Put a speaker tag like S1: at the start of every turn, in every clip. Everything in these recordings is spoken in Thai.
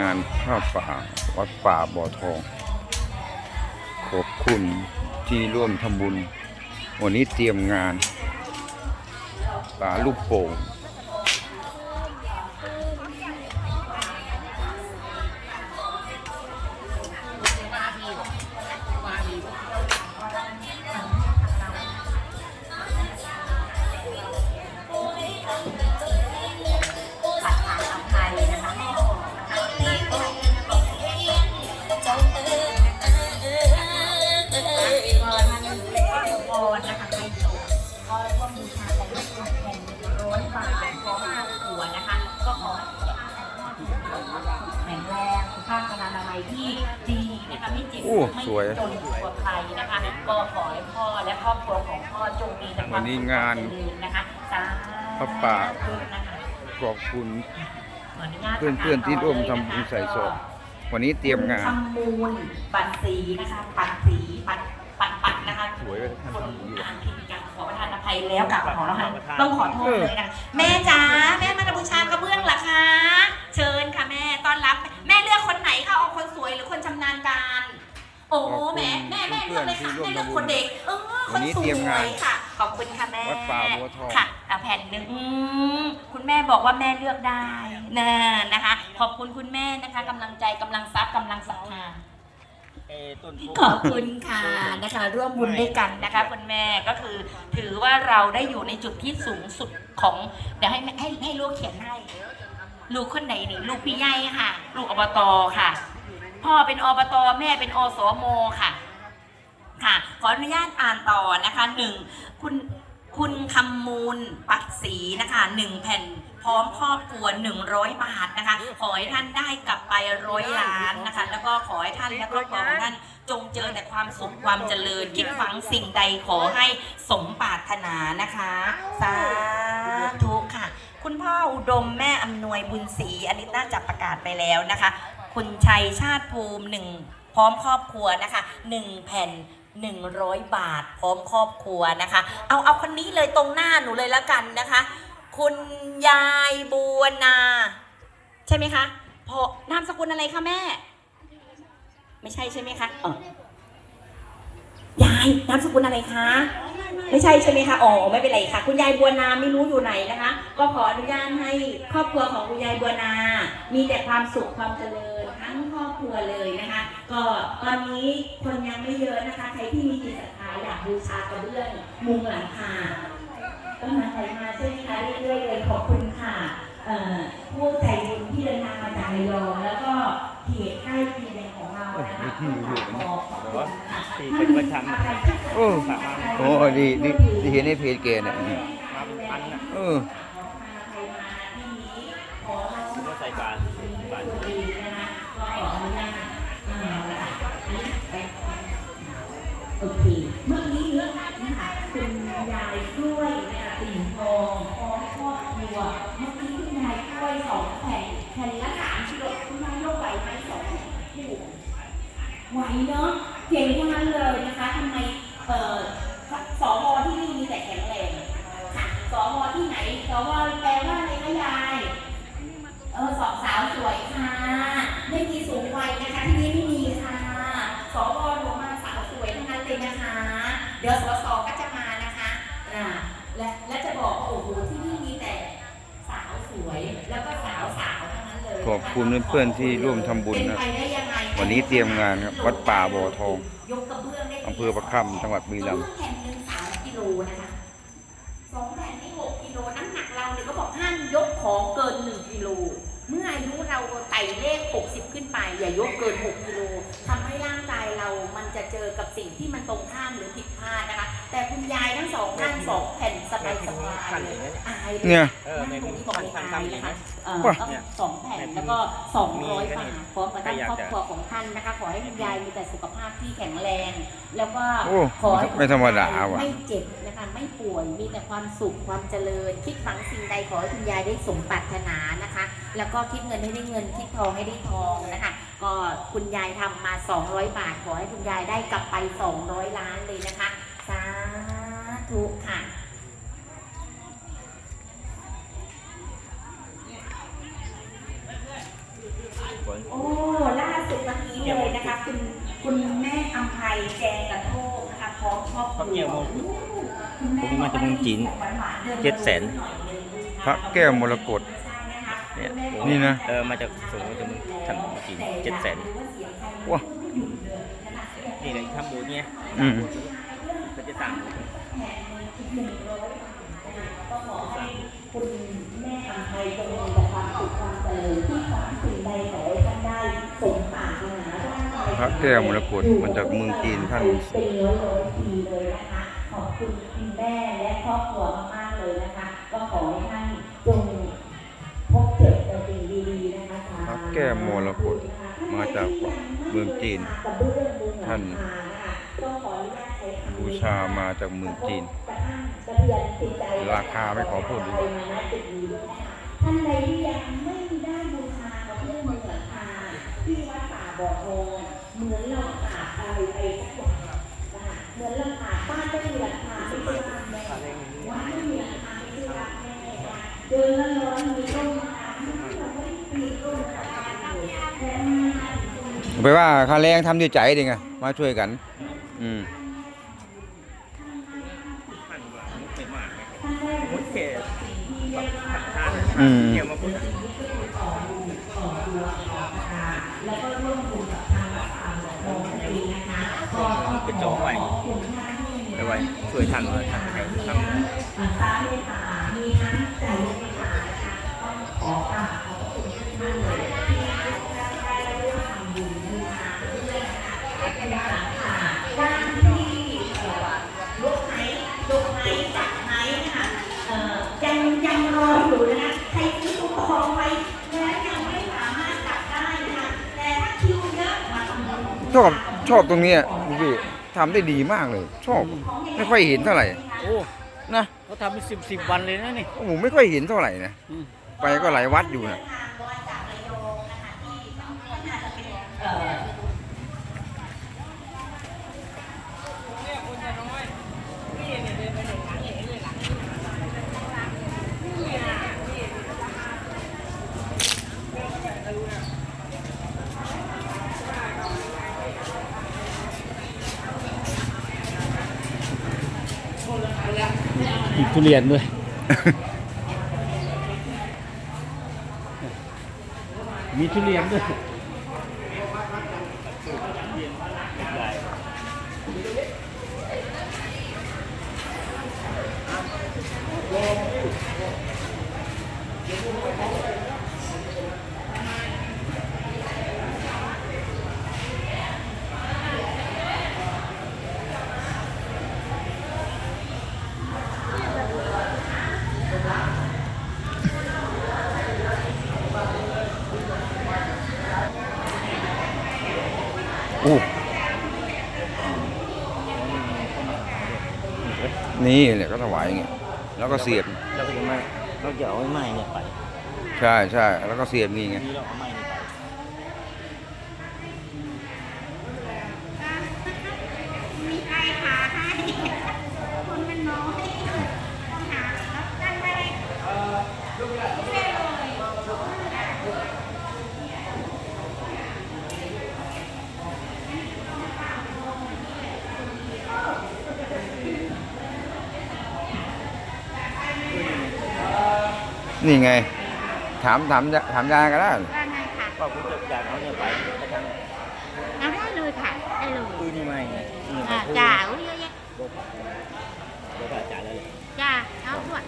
S1: งานผ้าป่าวัดป่าบ่อทอง ขอบคุณที่ร่วมทำบุญ วันนี้เตรียมงานป่าลูกโป่ง
S2: ที่ดีนะคะไม่เจ็บ
S1: โอ้
S2: ไม่
S1: สวย
S2: จนกว่าใครนะคะก็ขอให้พ่อและครอบครัวของพ่อจงมีแต่ความ
S1: วันนี้งาน
S2: สุขความเจริญนะคะสา
S1: พระป่า
S2: ธุนะคะ
S1: ขอบคุณ
S2: ขออนุญาต
S1: เพื่อนๆที่ร่วมทำบุญใส่ศพวันนี้เตรียมงาน
S2: ทำมูลปัดสีนะคะปัดสีปัดปัดปัดนะคะ
S1: สวยเลยท่าน
S2: คน
S1: ทำดีว่ะ
S2: อ่านผิดกันขอประทานอภัยแล้วกลับมาขอแล้วค่ะต้องขอโทษเลยนะแม่จ๋าแม่มา ม่แม่เลือกเลยค่ะแม่เลือกคนเด็กเออค
S1: วัน
S2: น
S1: นี้
S2: ส
S1: เตรียม
S2: ว
S1: งาน
S2: ยค่ะ ขอบคุณค่ะแม่
S1: วัดป่าบัวทอง
S2: ค่ะอะแผ่นหนึ่งอืมคุณแม่บอกว่าแม่เลือกได้นะนะคะ ขอบคุณคุณแม่นะคะกำลังใจกำลังทรัพย์กำลังศรัทธา
S3: เออต้นโพ
S2: ขอบคุณค่ะนะคะร่วมบุญด้วยกันนะคะคุณแม่ก็คือ ถือว่าเราได้อยู่ในจุดที่สูงสุดของเดี๋ยวให้ให้ให้ลูกเขียนให้ ลูกคนไหนนี่ลูกพี่ใหญ่ค่ะ ลูกอบตค่ะ พ่อเป็นอบตแม่เป็นอสมค่ะ ค่ะ ขออนุญาตอ่านต่อนะคะหนึ่งคุณคุณคำมูลปักศรีนะคะหนึ่งแผ่นพร้อมครอบครัวหนึ่งร้อยบาทนะคะ ขอให้ท่านได้กลับไปร้อยล้านนะคะ แล้วก็ขอให้ท่านและครอบครัวของท่านจงเจอแต่ความสุขความเจริญ คิดหวังสิ่งใดขอให้สมปรารถนานะคะ สาธุค่ะ คุณพ่ออุดมแม่อำนวยบุญศรีอันนี้น่าจะประกาศไปแล้วนะคะ คุณชัยชาติภูมิหนึ่งพร้อมครอบครัวนะคะหนึ่งแผ่น 100 บาท พร้อมครอบครัวนะคะ เอาเอาคนนี้เลยตรงหน้าหนูเลยละกันนะคะ คุณยายบัวนา ใช่ไหมคะพอนามสกุลอะไรคะแม่ ไม่ใช่ใช่ไหมคะยายนามสกุลอะไรคะ ไม่ใช่ใช่ไหมคะ อ๋อ ไม่เป็นไรค่ะ คุณยายบัวนาไม่รู้อยู่ไหนนะคะ ก็ขออนุญาตให้ครอบครัวของคุณยายบัวนา มีแต่ความสุขความเจริญทั้งครอบครัวเลยนะคะ ก็ตอนนี้คนยังไม่เยอะนะคะ ใครที่มีจิตศรัทธาอยากบูชากระเบื้องมุงหลังคาก็มาใครมาใช่ไหมคะเรื่อยๆเลยขอบคุณค่ะเอ่อผู้ใจบุญที่เดินทางมาจากระยองแล้วก็เขตใกล้เคียงของเรานะคะ
S1: โอ้โห ที่อยู่อยู่
S2: ขอบคุณค่ะ
S3: ที่เป็นประจำ
S1: โอ้โอ้ดีดีดีเห็นในเพจเกณฑ์อะ
S3: มาเป็นพันนะ
S1: เออ
S3: ก็ใส่บาทบาท
S2: โอเคเมื่อกี้เนื้อนะคะคุณยายกล้วยนะคะติ่งทองพร้อมครอบครัวเมื่อกี้คุณยายกล้วยสองแผ่นแผ่นละสามกิโลคุณยายยกไหวไหมสองแผ่นถูกไหวเนาะ เก่งทั้งนั้นเลยนะคะทำไมเอ่อสวที่นี่มีแต่แข็งแรงค่ะสวที่ไหนสวแปลว่าอะไรคะยายเออสองสาวสวยค่ะ ไม่มีสูงวัยนะคะที่นี่ไม่มีค่ะสวหนูมาสาวสวยทั้งนั้นเลยนะคะ เดี๋ยวสสก็จะมานะคะอ่าและและจะบอกว่าโอ้โหที่นี่มีแต่สาวสวยแล้วก็สาวสาวทั้งนั้นเลยนะะ
S1: ขอบคุณเพื่อนๆที่ร่วมทำบุญนะ วันนี้เตรียมงานครับวัดป่าบ่อทอง
S2: ยกกระเบื้องได้
S1: อำเภอประคัมจังหวัดบุรีรัมย์
S2: กะเบื้องแผ่นหนึ่งสามกิโลนะคะสองแผ่นนี่หกกิโลน้ำหนักเราเนี่ยก็บอกห้ามยกของเกินหนึ่งกิโลเมื่ออายุเราไต่เลข 60 ขึ้นไป อย่ายกเกิน 6กิโลทำให้ร่างกายเรามันจะเจอกับสิ่งที่มันตรงข้ามหรือผิดพลาดนะคะ แต่คุณยายทั้งสองท่านสองแผ่นสบายสบายเลยอายล
S1: เนี่ย
S3: เออใน
S2: ตรงที่บอกเลย
S3: ทำ
S2: อาย
S3: ทำ
S2: นะ
S3: นี่
S2: คะ
S3: นะ
S2: เอ่อ
S1: ว่ะ
S2: ต้องสองแผ่นแล้วก็200บาทพร้อมกับท่านครอบครัวของท่านนะคะ ขอให้คุณยายมีแต่สุขภาพที่แข็งแรง แล้วก็
S1: โอ้
S2: ขอให้
S1: ไม่ธรรมดาว่ะ
S2: ไม่เจ็บนะคะไม่ป่วยมีแต่ความสุขความเจริญ คิดหวังสิ่งใดขอให้คุณยายได้สมปรารถนานะคะ แล้วก็คิดเงินให้ได้เงินคิดทองให้ได้ทองนะคะ ก็คุณยายทำมา 200 บาท ขอให้คุณยายได้กลับไป 200 ล้านเลยนะคะสาธุค่ะ เมื่อกี้เลยนะคะคุณคุณแม่อัมไพแจงกระโทกนะคะพร้อมครอบครัว
S3: พระเกี่ยวมงกุฎ
S2: คุณแผ
S3: มมาจากเมืองจีนเจ็ดแสน
S1: พระแก้วมรกต
S3: เนี่ย
S1: นี่นะ
S3: เออมาจากสูงมาจากเมืองทำจีนเจ็ดแสน
S1: ว้า
S3: นี่เลยทำบูธเนี่ย
S1: อืม
S3: เขาจะสั่ง
S2: คุณแม่อัมไพจงมีแต่ความสุขความเจริญที่ขอสิ่งใดขอ
S1: พระแก้วมรกตมาจากเมืองจีนท่าน
S2: เป็นร้อยร้อยๆปีเลยนะคะขอบคุณคุณแม่และครอบครัวมากๆเลยนะคะ ก็ขอให้ท่านจงพบเจอแต่สิ่งดีๆนะคะสาธุ
S1: พระแก้วมรกตมาจากเมืองจีน ท่าน บูชามาจากเมืองจีน ราคาไม่ขอพูดดี
S2: ท่านใดที่ยังไม่ได้บูชากระเบื้องมุงหลังคาที่วัดป่าบ่อทองเหมือนเราขาดอะไรไปสักอย่างนะคะเหมือนเราขาดบ้านไม่มีหลังคาไม่ใช่บ้านแม่วัดไม่มีหลังคาไม่ใช่วัดแม่นะคะเดินแล้วร้อนมีร่มนะคะเราไม่ได้ปีนร่มกับบ้านเลยแต่มาถึงตรงนี้
S1: ไปว่าค่าแรงทำด้วยใจดิไงมาช่วยกัน อืม อืม
S3: เกี่ยวมาพูด
S2: แล้วก็ร่วมกับทางวัดป่าบ่อทองนั่นเองนะคะก็ต้อง
S3: เป็นจองไว้ไปไว้ช่วยท่านเลยท่านให้ทำ
S2: ชอบ
S1: ชอบตรงเนี้ยพี่ทำได้ดีมากเลย ชอบไม่ค่อยเห็นเท่าไหร่
S3: โอ้
S1: นะ
S3: เขาทำเป็นสิบสิบวันเลยนะนี่
S1: ผมไม่ค่อยเห็นเท่าไหร่นะ
S3: อืม
S1: ไปก็หลายวัดอยู่นะ
S3: ทุเรียนด้วย มีทุเรียนด้วย
S1: อ้นี่แหละก็ถวายอย่างเงี้ยแล้วก็เสียบ
S3: เราก็จะไม่เราจะเอาไม้ไม้เนี่ยไป
S1: ใช่ใช่แล้วก็เสียบงี้ไง
S3: นี่เราเอาไม้เนี่ยไป
S2: มีใครหาให้คนมันน้อยต้องหาแล้วตั้งไว้ให้เรื่อยเลย
S1: นี่ไง ถามถามถามยายก็ได้
S4: ว่าไงค่ะ
S3: ก็ผมจะอยากเอาเนี่ยไปไปทาง
S4: เอาได้เลยค่ะได้เลย
S3: ปืนนี่ไม้ไงนี่
S4: อ่า
S3: ไป
S4: จ้าอุ้ยเยอะแยะ
S3: รถรถอาจารย์แล้วเลย
S4: จ้าเอาด้วย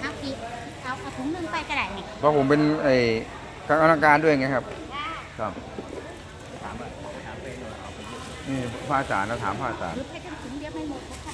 S4: เอาอีกเอาเอาถุงหนึงไปก็ได้นี่
S1: เพราะผมเป็นไอ้กรรมการด้วยไงครับ
S4: จ้า
S1: ครับ
S3: ถามว่าถามไปหน่อยเอาไปเยอะ
S1: นี่พระอาจารย์เราถามพระอาจารย์
S4: หรือไปทั้งถุงเดียวไม่หมดเขาก็เอามา